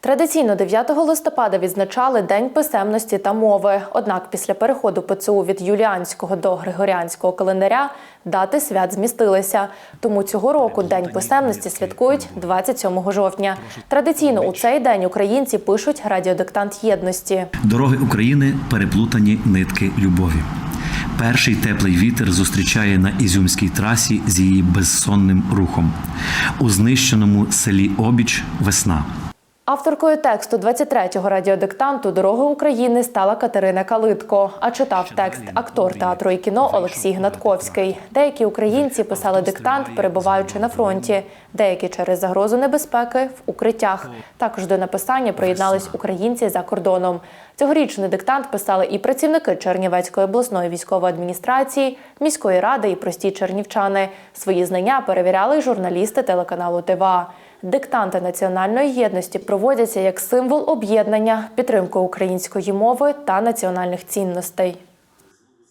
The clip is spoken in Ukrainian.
Традиційно 9 листопада відзначали День писемності та мови. Однак після переходу ПЦУ від юліанського до григоріанського календаря дати свят змістилися. Тому цього року День писемності святкують 27 жовтня. Традиційно у цей день українці пишуть радіодиктант єдності. Дороги України переплутані нитки любові. Перший теплий вітер зустрічає на ізюмській трасі з її безсонним рухом. У знищеному селі Обіч весна. Авторкою тексту 23-го радіодиктанту Дороги України стала Катерина Калитко. А читав текст актор театру і кіно Олексій Гнатковський. Деякі українці писали диктант, перебуваючи на фронті, деякі через загрозу небезпеки в укриттях. Також до написання приєднались українці за кордоном. Цьогорічний диктант писали і працівники Чернівецької обласної військової адміністрації, міської ради і прості чернівчани. Свої знання перевіряли й журналісти телеканалу ТВА. Диктанти національної єдності проводяться як символ об'єднання, підтримки української мови та національних цінностей.